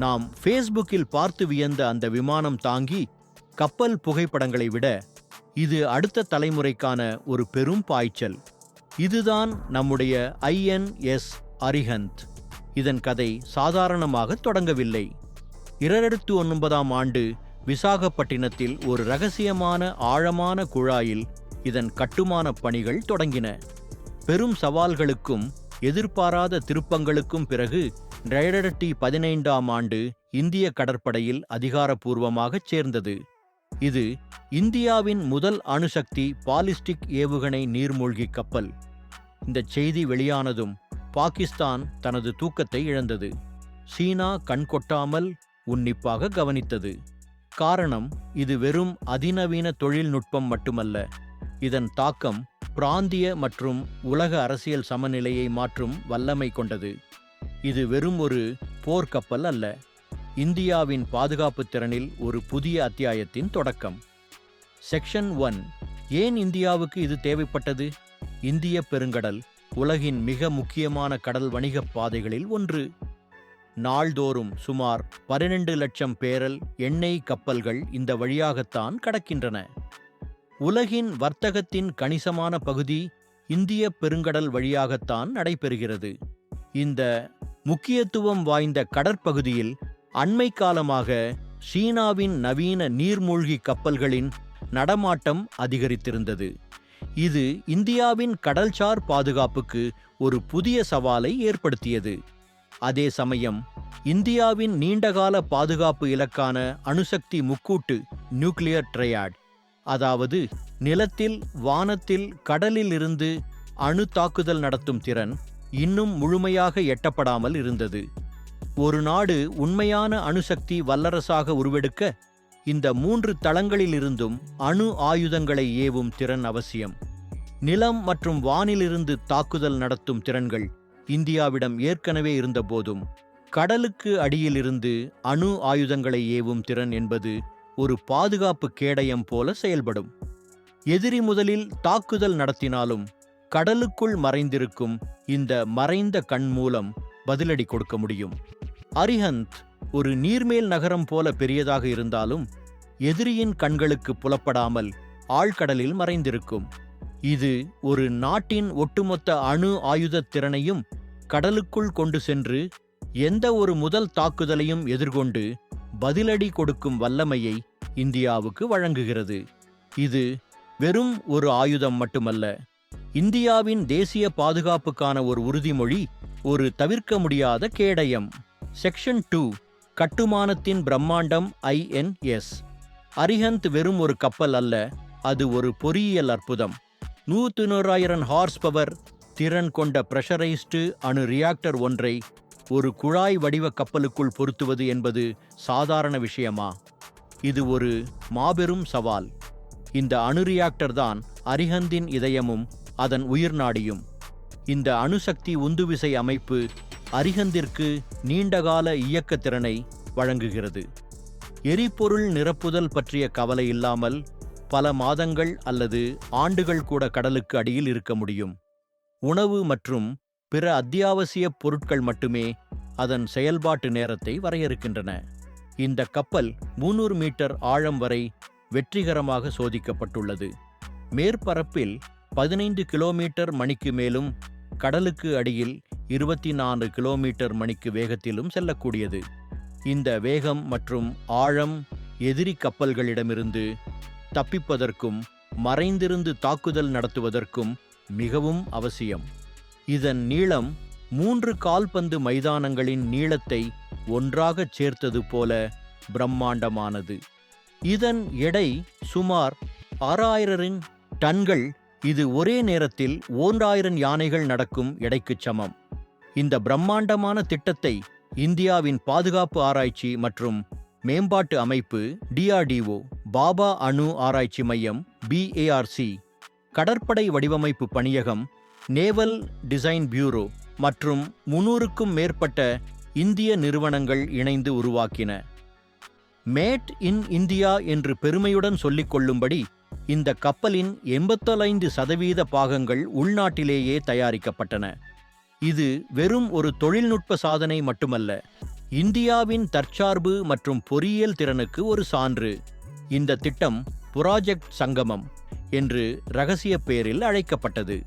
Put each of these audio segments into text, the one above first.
நாம் ஃபேஸ்புக்கில் பார்த்து வியந்த அந்த விமானம் தாங்கி கப்பல் புகைப்படங்களை விட இது அடுத்த தலைமுறைக்கான ஒரு பெரும் பாய்ச்சல். இதுதான் நம்முடைய ஐஎன்எஸ் அரிஹந்த். இதன் கதை சாதாரணமாக தொடங்கவில்லை. இரண்டாயிரத்து ஒன்பதாம் ஆண்டு விசாகப்பட்டினத்தில் ஒரு ரகசியமான ஆழமான குழாயில் இதன் கட்டுமானப் பணிகள் தொடங்கின. பெரும் சவால்களுக்கும் எதிர்பாராத திருப்பங்களுக்கும் பிறகு ரெய்டர்டி பதினைந்தாம் ஆண்டு இந்திய கடற்படையில் அதிகாரப்பூர்வமாகச் சேர்ந்தது. இது இந்தியாவின் முதல் அணுசக்தி பாலிஸ்டிக் ஏவுகணை நீர்மூழ்கி கப்பல். இந்த செய்தி வெளியானதும் பாகிஸ்தான் தனது தூக்கத்தை இழந்தது. சீனா கண்கொட்டாமல் உன்னிப்பாக கவனித்தது. காரணம் இது வெறும் அதிநவீன தொழில்நுட்பம் மட்டுமல்ல. இதன் தாக்கம் பிராந்திய மற்றும் உலக அரசியல் சமநிலையை மாற்றும் வல்லமை கொண்டது. இது வெறும் ஒரு போர்க்கப்பல் அல்ல. இந்தியாவின் பாதுகாப்பு திறனில் ஒரு புதிய அத்தியாயத்தின் தொடக்கம். Section one. ஏன் இந்தியாவுக்கு இது தேவைப்பட்டது? இந்திய பெருங்கடல் உலகின் மிக முக்கியமான கடல் வணிகப் பாதைகளில் ஒன்று. நாள்தோறும் சுமார் பன்னிரண்டு லட்சம் பேரல் எண்ணெய் கப்பல்கள் இந்த வழியாகத்தான் கடக்கின்றன. உலகின் வர்த்தகத்தின் கணிசமான பகுதி இந்திய பெருங்கடல் வழியாகத்தான் நடைபெறுகிறது. இந்த முக்கியத்துவம் வாய்ந்த கடற்பகுதியில் அண்மை காலமாக சீனாவின் நவீன நீர்மூழ்கி கப்பல்களின் நடமாட்டம் அதிகரித்திருந்தது. இது இந்தியாவின் கடல்சார் பாதுகாப்புக்கு ஒரு புதிய சவாலை ஏற்படுத்தியது. அதே சமயம் இந்தியாவின் நீண்டகால பாதுகாப்பு இலக்கான அணுசக்தி முக்கூட்டு நியூக்ளியர் ட்ரையாட் அதாவது நிலத்தில் வானத்தில் கடலில் இருந்து அணு தாக்குதல் நடத்தும் திறன் இன்னும் முழுமையாக எட்டப்படாமல் இருந்தது. ஒரு நாடு உண்மையான அணுசக்தி வல்லரசாக உருவெடுக்க இந்த மூன்று தளங்களிலிருந்தும் அணு ஆயுதங்களை ஏவும் திறன் அவசியம். நிலம் மற்றும் வானிலிருந்து தாக்குதல் நடத்தும் திறன்கள் இந்தியாவிடம் ஏற்கனவே இருந்தபோதும் கடலுக்கு அடியிலிருந்து அணு ஆயுதங்களை ஏவும் திறன் என்பது ஒரு பாதுகாப்பு கேடயம் போல செயல்படும். எதிரி முதலில் தாக்குதல் நடத்தினாலும் கடலுக்குள் மறைந்திருக்கும் இந்த மறைந்த கண் மூலம் பதிலடி கொடுக்க முடியும். அரிஹந்த் ஒரு நீர்மேல் நகரம் போல பெரியதாக இருந்தாலும் எதிரியின் கண்களுக்கு புலப்படாமல் ஆழ்கடலில் மறைந்திருக்கும். இது ஒரு நாட்டின் ஒட்டுமொத்த அணு ஆயுதத் திறனையும் கடலுக்குள் கொண்டு சென்று எந்த ஒரு முதல் தாக்குதலையும் எதிர்கொண்டு பதிலடி கொடுக்கும் வல்லமையை இந்தியாவுக்கு வழங்குகிறது. இது வெறும் ஒரு ஆயுதம் மட்டுமல்ல இந்தியாவின் தேசிய பாதுகாப்புக்கான ஒரு உறுதிமொழி ஒரு தவிர்க்க முடியாத கேடயம். செக்ஷன் டூ கட்டுமானத்தின் பிரம்மாண்டம் ஐஎன்எஸ் அரிஹந்த் வெறும் ஒரு கப்பல் அல்ல அது ஒரு பொறியியல் அற்புதம். நூற்றுநூறாயிரம் ஹார்ஸ் பவர் திறன் கொண்ட பிரஷரைஸ்டு அணு ரியாக்டர் ஒன்றை ஒரு குழாய் வடிவ கப்பலுக்குள் பொருத்துவது என்பது சாதாரண விஷயமா? இது ஒரு மாபெரும் சவால். இந்த அணு ரியாக்டர் தான் அரிஹந்தின் இதயமும் அதன் உயிர் நாடியும். இந்த அணுசக்தி உந்துவிசை அமைப்பு அரிஹந்திற்கு நீண்டகால இயக்கத்திறனை வழங்குகிறது. எரிபொருள் நிரப்புதல் பற்றிய கவலை இல்லாமல் பல மாதங்கள் அல்லது ஆண்டுகள் கூட கடலுக்கு அடியில் இருக்க முடியும். உணவு மற்றும் பிற அத்தியாவசிய பொருட்கள் மட்டுமே அதன் செயல்பாட்டு நேரத்தை வரையறுக்கின்றன. இந்த கப்பல் 300 மீட்டர் ஆழம் வரை வெற்றிகரமாக சோதிக்கப்பட்டுள்ளது. மேற்பரப்பில் பதினைந்து கிலோமீட்டர் மணிக்கு மேலும் கடலுக்கு அடியில் இருபத்தி நான்கு கிலோமீட்டர் மணிக்கு வேகத்திலும் செல்லக்கூடியது. இந்த வேகம் மற்றும் ஆழம் எதிரி கப்பல்களிடமிருந்து தப்பிப்பதற்கும் மறைந்திருந்து தாக்குதல் நடத்துவதற்கும் மிகவும் அவசியம். இதன் நீளம் மூன்று கால்பந்து மைதானங்களின் நீளத்தை ஒன்றாகச் சேர்த்தது போல பிரம்மாண்டமானது. இதன் எடை சுமார் ஆறாயிரம் டன்கள். இது ஒரே நேரத்தில் ஓராயிரம் யானைகள் நடக்கும் எடைக்குச் சமம். இந்த பிரம்மாண்டமான திட்டத்தை இந்தியாவின் பாதுகாப்பு ஆராய்ச்சி மற்றும் மேம்பாட்டு அமைப்பு டிஆர்டிஓ பாபா அணு ஆராய்ச்சி மையம் பிஏஆர்சி கடற்படை வடிவமைப்பு பணியகம் நேவல் டிசைன் பியூரோ மற்றும் முன்னூறுக்கும் மேற்பட்ட இந்திய நிறுவனங்கள் இணைந்து உருவாக்கின. மேட் இன் இந்தியா என்று பெருமையுடன் சொல்லிக் கொள்ளும்படி இந்த கப்பலின் எண்பத்தலைந்து சதவீத பாகங்கள் உள்நாட்டிலேயே தயாரிக்கப்பட்டன. இது வெறும் ஒரு தொழில்நுட்ப சாதனை மட்டுமல்ல இந்தியாவின் தற்சார்பு மற்றும் பொறியியல் திறனுக்கு ஒரு சான்று. இந்த திட்டம் புராஜெக்ட் சங்கமம் என்று ரகசிய பெயரில் அழைக்கப்பட்டது.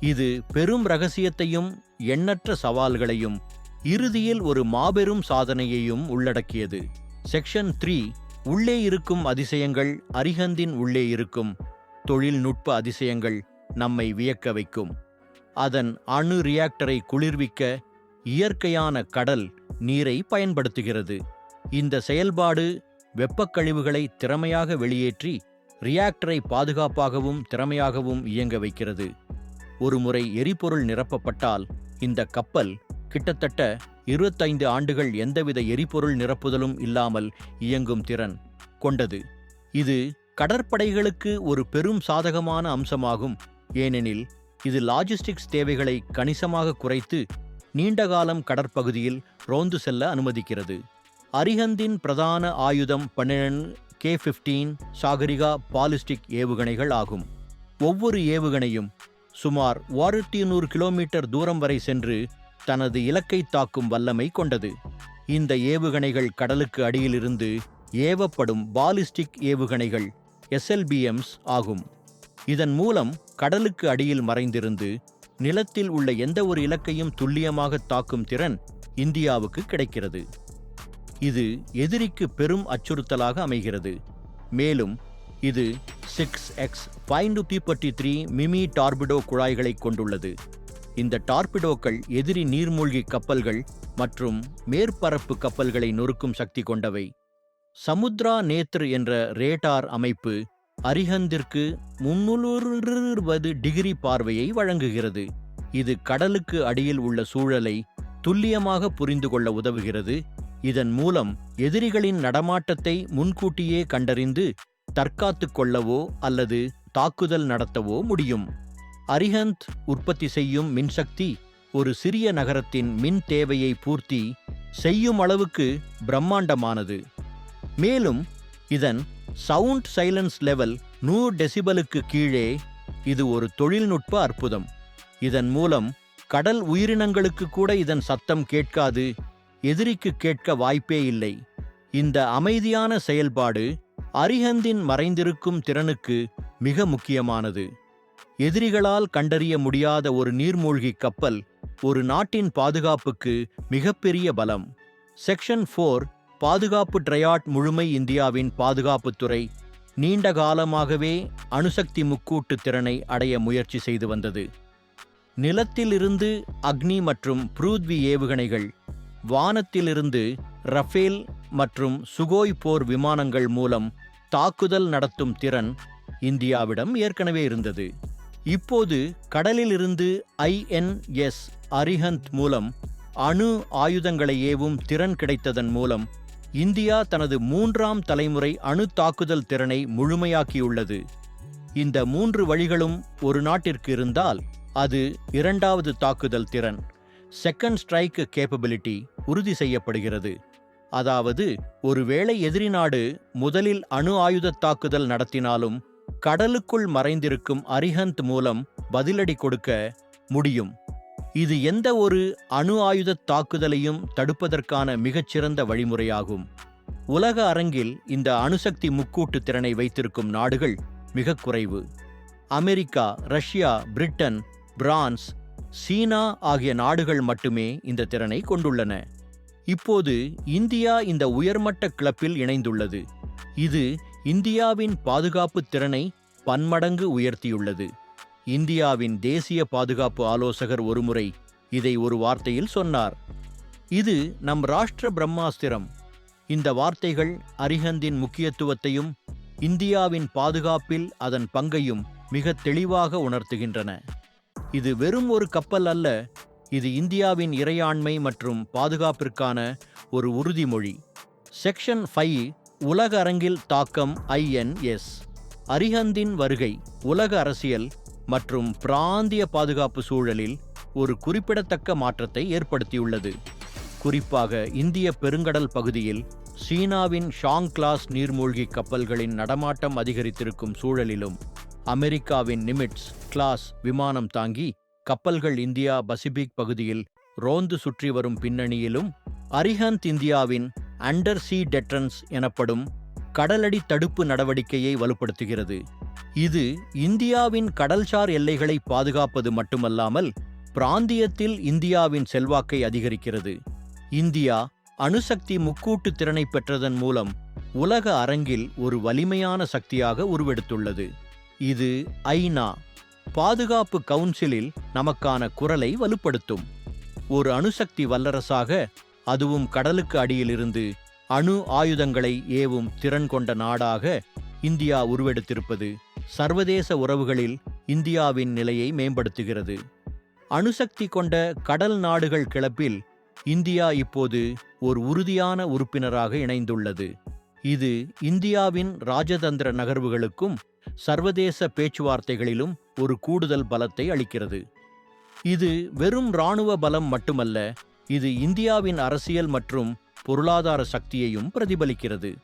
இது பெரும் ரகசியத்தையும் எண்ணற்ற சவால்களையும் இறுதியில் ஒரு மாபெரும் சாதனையையும் உள்ளடக்கியது. செக்ஷன் த்ரீ உள்ளே இருக்கும் அதிசயங்கள் அரிஹந்தின் உள்ளே இருக்கும். தொழில்நுட்ப அதிசயங்கள் நம்மை வியக்க வைக்கும். அதன் அணு ரியாக்டரை குளிர்விக்க இயற்கையான கடல் நீரை பயன்படுத்துகிறது. இந்த செயல்பாடு வெப்பக்கழிவுகளை திறமையாக வெளியேற்றி ரியாக்டரை பாதுகாப்பாகவும் திறமையாகவும் இயங்க வைக்கிறது. ஒருமுறை எரிபொருள் நிரப்பப்பட்டால் இந்த கப்பல் கிட்டத்தட்ட இருபத்தைந்து ஆண்டுகள் எந்தவித எரிபொருள் நிரப்புதலும் இல்லாமல் இயங்கும் திறன் கொண்டது. இது கடற்படைகளுக்கு ஒரு பெரும் சாதகமான அம்சமாகும். ஏனெனில் இது லாஜிஸ்டிக்ஸ் தேவைகளை கணிசமாக குறைத்து நீண்டகாலம் கடற்பகுதியில் ரோந்து செல்ல அனுமதிக்கிறது. அரிஹந்தின் பிரதான ஆயுதம் பன்னிரண்டு கே ஃபிஃப்டீன் சாகரிகா பாலிஸ்டிக் ஏவுகணைகள் ஆகும். ஒவ்வொரு ஏவுகணையும் சுமார் ஆயிரத்தி நூறு கிலோமீட்டர் தூரம் வரை சென்று தனது இலக்கை தாக்கும் வல்லமை கொண்டது. இந்த ஏவுகணைகள் கடலுக்கு அடியிலிருந்து ஏவப்படும் பாலிஸ்டிக் ஏவுகணைகள் எஸ்எல்பிஎம்ஸ் ஆகும். இதன் மூலம் கடலுக்கு அடியில் மறைந்திருந்து நிலத்தில் உள்ள எந்த ஒரு இலக்கையும் துல்லியமாக தாக்கும் திறன் இந்தியாவுக்கு கிடைக்கிறது. இது எதிரிக்கு பெரும் அச்சுறுத்தலாக அமைகிறது. மேலும் இது six x five two three meme torpedo குழாய்களை கொண்டுள்ளது. இந்த டார்பிடோக்கள் எதிரி நீர்மூழ்கி கப்பல்கள் மற்றும் மேற்பரப்பு கப்பல்களை நொறுக்கும் சக்தி கொண்டவை. சமுத்ரா நேத்ர் என்ற ரேடார் அமைப்பு அரிஹந்திற்கு முன்னூறு டிகிரி பார்வையை வழங்குகிறது. இது கடலுக்கு அடியில் உள்ள சூழலை துல்லியமாக புரிந்து கொள்ள உதவுகிறது. இதன் மூலம் எதிரிகளின் நடமாட்டத்தை முன்கூட்டியே கண்டறிந்து தற்காத்துக் கொள்ளவோ அல்லது தாக்குதல் நடத்தவோ முடியும். அரிஹந்த் உற்பத்தி செய்யும் மின்சக்தி ஒரு சிறிய நகரத்தின் மின் தேவையை பூர்த்தி செய்யும் அளவுக்கு பிரம்மாண்டமானது. மேலும் இதன் சவுண்ட் சைலன்ஸ் லெவல் நூறு டெசிபலுக்கு கீழே இது ஒரு தொழில்நுட்ப அற்புதம். இதன் மூலம் கடல் உயிரினங்களுக்கு கூட இதன் சத்தம் கேட்காது எதிரிக்கு கேட்க வாய்ப்பே இல்லை. இந்த அமைதியான செயல்பாடு அரிஹந்தின் மறைந்திருக்கும் திறனுக்கு மிக முக்கியமானது. எதிரிகளால் கண்டறிய முடியாத ஒரு நீர்மூழ்கி கப்பல் ஒரு நாட்டின் பாதுகாப்புக்கு மிகப்பெரிய பலம். செக்ஷன் ஃபோர் பாதுகாப்பு ட்ரையாட் முழுமை இந்தியாவின் பாதுகாப்புத்துறை நீண்ட காலமாகவே அணுசக்தி முக்கூட்டு திறனை அடைய முயற்சி செய்து வந்தது. நிலத்திலிருந்து அக்னி மற்றும் புரூத்வி ஏவுகணைகள் வானத்திலிருந்து ரஃபேல் மற்றும் சுகோய் போர் விமானங்கள் மூலம் தாக்குதல் நடத்தும் திறன் இந்தியாவிடம் ஏற்கனவே இருந்தது. இப்போது கடலிலிருந்து ஐஎன்எஸ் அரிஹந்த் மூலம் அணு ஆயுதங்களை ஏவும் திறன் கிடைத்ததன் மூலம் இந்தியா தனது மூன்றாம் தலைமுறை அணு தாக்குதல் திறனை முழுமையாக்கியுள்ளது. இந்த மூன்று வழிகளும் ஒரு நாட்டிற்கு இருந்தால் அது இரண்டாவது தாக்குதல் திறன் செகண்ட் ஸ்ட்ரைக் கேப்பபிலிட்டி உறுதி செய்யப்படுகிறது. அதாவது ஒருவேளை எதிரி நாடு முதலில் அணு ஆயுத தாக்குதல் நடத்தினாலும் கடலுக்குள் மறைந்திருக்கும் அரிஹந்த் மூலம் பதிலடி கொடுக்க முடியும். இது எந்த ஒரு அணு ஆயுத தாக்குதலையும் தடுப்பதற்கான மிகச்சிறந்த வழிமுறையாகும். உலக அரங்கில் இந்த அணுசக்தி முக்கூட்டு திறனை வைத்திருக்கும் நாடுகள் மிக குறைவு. அமெரிக்கா ரஷ்யா பிரிட்டன் பிரான்ஸ் சீனா ஆகிய நாடுகள் மட்டுமே இந்த திறனை கொண்டுள்ளன. இப்போது இந்தியா இந்த உயர்மட்ட கிளப்பில் இணைந்துள்ளது. இது இந்தியாவின் பாதுகாப்பு திறனை பன்மடங்கு உயர்த்தியுள்ளது. இந்தியாவின் தேசிய பாதுகாப்பு ஆலோசகர் ஒருமுறை இதை ஒரு வார்த்தையில் சொன்னார். இது நம் ராஷ்டிர பிரம்மாஸ்திரம். இந்த வார்த்தைகள் அரிஹந்தின் முக்கியத்துவத்தையும் இந்தியாவின் பாதுகாப்பில் அதன் பங்கையும் மிக தெளிவாக உணர்த்துகின்றன. இது வெறும் ஒரு கப்பல் அல்ல இது இந்தியாவின் இறையாண்மை மற்றும் பாதுகாப்பிற்கான ஒரு உறுதிமொழி. செக்ஷன் ஃபைவ் உலக அரங்கில் தாக்கம் ஐஎன்எஸ் அரிஹந்தின் வருகை உலக அரசியல் மற்றும் பிராந்திய பாதுகாப்பு சூழலில் ஒரு குறிப்பிடத்தக்க மாற்றத்தை ஏற்படுத்தியுள்ளது. குறிப்பாக இந்திய பெருங்கடல் பகுதியில் சீனாவின் ஷாங் கிளாஸ் நீர்மூழ்கி கப்பல்களின் நடமாட்டம் அதிகரித்திருக்கும் சூழலிலும் அமெரிக்காவின் நிமிட்ஸ் கிளாஸ் விமானம் தாங்கி கப்பல்கள் இந்தியா பசிபிக் பகுதியில் ரோந்து சுற்றி வரும் பின்னணியிலும் அரிஹந்த் இந்தியாவின் அண்டர் சீ டெட்ரன்ஸ் எனப்படும் கடலடி தடுப்பு நடவடிக்கையை வலுப்படுத்துகிறது. இது இந்தியாவின் கடல்சார் எல்லைகளை பாதுகாப்பது மட்டுமல்லாமல் பிராந்தியத்தில் இந்தியாவின் செல்வாக்கை அதிகரிக்கிறது. இந்தியா அணுசக்தி முக்கூட்டு திறனை பெற்றதன் மூலம் உலக அரங்கில் ஒரு வலிமையான சக்தியாக உருவெடுத்துள்ளது. இது ஐநா பாதுகாப்பு கவுன்சிலில் நமக்கான குரலை வலுப்படுத்தும். ஒரு அணுசக்தி வல்லரசாக அதுவும் கடலுக்கு அடியிலிருந்து அணு ஆயுதங்களை ஏவும் திறன் கொண்ட நாடாக இந்தியா உருவெடுத்திருப்பது சர்வதேச உறவுகளில் இந்தியாவின் நிலையை மேம்படுத்துகிறது. அணுசக்தி கொண்ட கடல் நாடுகள் கிளப்பில் இந்தியா இப்போது ஒரு உறுதியான உறுப்பினராக இணைந்துள்ளது. இது இந்தியாவின் ராஜதந்திர நகர்வுகளுக்கும் சர்வதேச பேச்சுவார்த்தைகளிலும் ஒரு கூடுதல் பலத்தை அளிக்கிறது. இது வெறும் இராணுவ பலம் மட்டுமல்ல இது இந்தியாவின் அரசியல் மற்றும் பொருளாதார சக்தியையும் பிரதிபலிக்கிறது.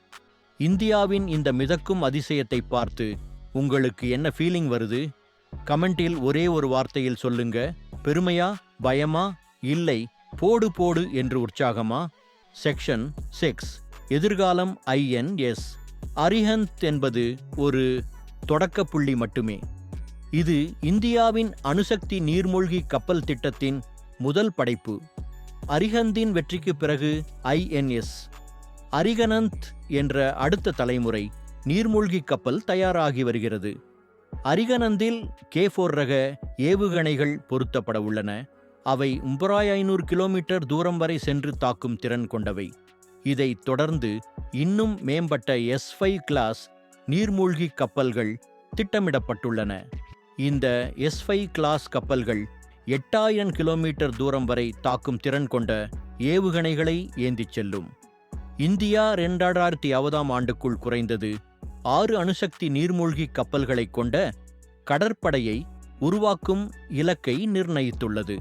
இந்தியாவின் இந்த மிதக்கும் அதிசயத்தை பார்த்து உங்களுக்கு என்ன ஃபீலிங் வருது? கமெண்டில் ஒரே ஒரு வார்த்தையில் சொல்லுங்க. பெருமையா? பயமா? இல்லை? போடு போடு என்று உற்சாகமா? செக்ஷன் சிக்ஸ் எதிர்காலம் ஐஎன்எஸ் அரிஹந்த் என்பது ஒரு தொடக்க புள்ளி மட்டுமே. இது இந்தியாவின் அணுசக்தி நீர்மூழ்கி கப்பல் திட்டத்தின் முதல் படைப்பு. அரிஹந்தின் வெற்றிக்கு பிறகு ஐஎன்எஸ் அரிகனந்த் என்ற அடுத்த தலைமுறை நீர்மூழ்கி கப்பல் தயாராகி வருகிறது. அரிகனந்தில் கே ஃபோர் ரக ஏவுகணைகள் பொருத்தப்பட உள்ளன. அவை முப்பராய் ஐநூறு கிலோமீட்டர் தூரம் வரை சென்று தாக்கும் திறன் கொண்டவை. இதைத் தொடர்ந்து இன்னும் மேம்பட்ட எஸ் ஃபைவ் கிளாஸ் நீர்மூழ்கி கப்பல்கள் திட்டமிடப்பட்டுள்ளன. இந்த எஸ் ஃபைவ் கிளாஸ் கப்பல்கள் எட்டாயிரம் கிலோமீட்டர் தூரம் வரை தாக்கும் திறன் கொண்ட ஏவுகணைகளை ஏந்திச் செல்லும். இந்தியா இரண்டாயிரத்தி அவதாம் ஆண்டுக்குள் குறைந்தது ஆறு அணுசக்தி நீர்மூழ்கி கப்பல்களைக் கொண்ட கடற்படையை உருவாக்கும் இலக்கை நிர்ணயித்துள்ளது.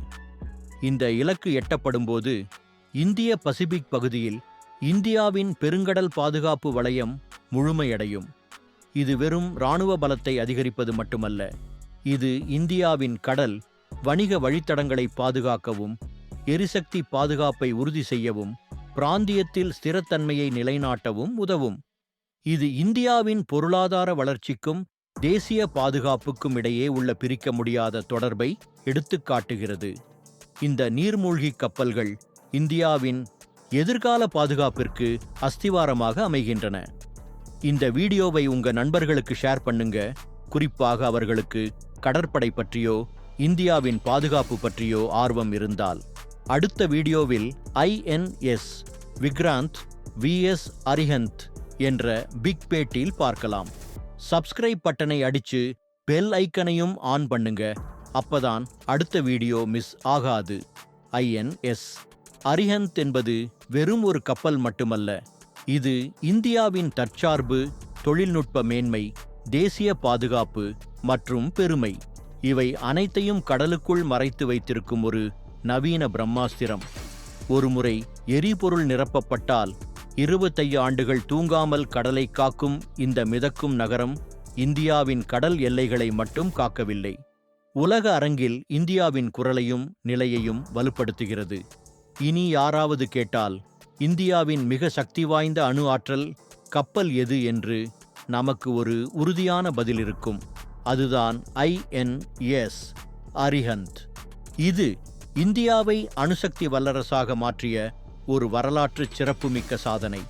இந்த இலக்கு எட்டப்படும்போது இந்திய பசிபிக் பகுதியில் இந்தியாவின் பெருங்கடல் பாதுகாப்பு வளையம் முழுமையடையும். இது வெறும் இராணுவ பலத்தை அதிகரிப்பது மட்டுமல்ல இது இந்தியாவின் கடல் வணிக வழித்தடங்களை பாதுகாக்கவும் எரிசக்தி பாதுகாப்பை உறுதி செய்யவும் பிராந்தியத்தில் ஸ்திரத்தன்மையை நிலைநாட்டவும் உதவும். இது இந்தியாவின் பொருளாதார வளர்ச்சிக்கும் தேசிய பாதுகாப்புக்கும் இடையே உள்ள பிரிக்க முடியாத தொடர்பை எடுத்துக்காட்டுகிறது. இந்த நீர்மூழ்கி கப்பல்கள் இந்தியாவின் எதிர்கால பாதுகாப்பிற்கு அஸ்திவாரமாக அமைகின்றன. இந்த வீடியோவை உங்க நண்பர்களுக்கு ஷேர் பண்ணுங்க. குறிப்பாக அவர்களுக்கு கடற்படை பற்றியோ இந்தியாவின் பாதுகாப்பு பற்றியோ ஆர்வம் இருந்தால் அடுத்த வீடியோவில் ஐஎன்எஸ் விக்ராந்த் விஎஸ் அரிஹந்த் என்ற பிக் பேட்டியில் பார்க்கலாம். சப்ஸ்கிரைப் பட்டனை அடிச்சு பெல் ஐக்கனையும் ஆன் பண்ணுங்க. அப்பதான் அடுத்த வீடியோ மிஸ் ஆகாது. ஐஎன்எஸ் அரிஹந்த் என்பது வெறும் ஒரு கப்பல் மட்டுமல்ல. இது இந்தியாவின் தற்சார்பு தொழில்நுட்ப மேன்மை தேசிய பாதுகாப்பு மற்றும் பெருமை. இவை அனைத்தையும் கடலுக்குள் மறைத்து வைத்திருக்கும் ஒரு நவீன பிரம்மாஸ்திரம். ஒருமுறை எரிபொருள் நிரப்பப்பட்டால் இருபத்தைந்து ஆண்டுகள் தூங்காமல் கடலை காக்கும் இந்த மிதக்கும் நகரம் இந்தியாவின் கடல் எல்லைகளை மட்டும் காக்கவில்லை. உலக அரங்கில் இந்தியாவின் குரலையும் நிலையையும் வலுப்படுத்துகிறது. இனி யாராவது கேட்டால் இந்தியாவின் மிக சக்தி வாய்ந்த அணு ஆற்றல் கப்பல் எது என்று நமக்கு ஒரு உறுதியான பதில் இருக்கும். அதுதான் ஐஎன்எஸ் அரிஹந்த். இது இந்தியாவை அணுசக்தி வல்லரசாக மாற்றிய ஒரு வரலாற்று சிறப்புமிக்க சாதனை.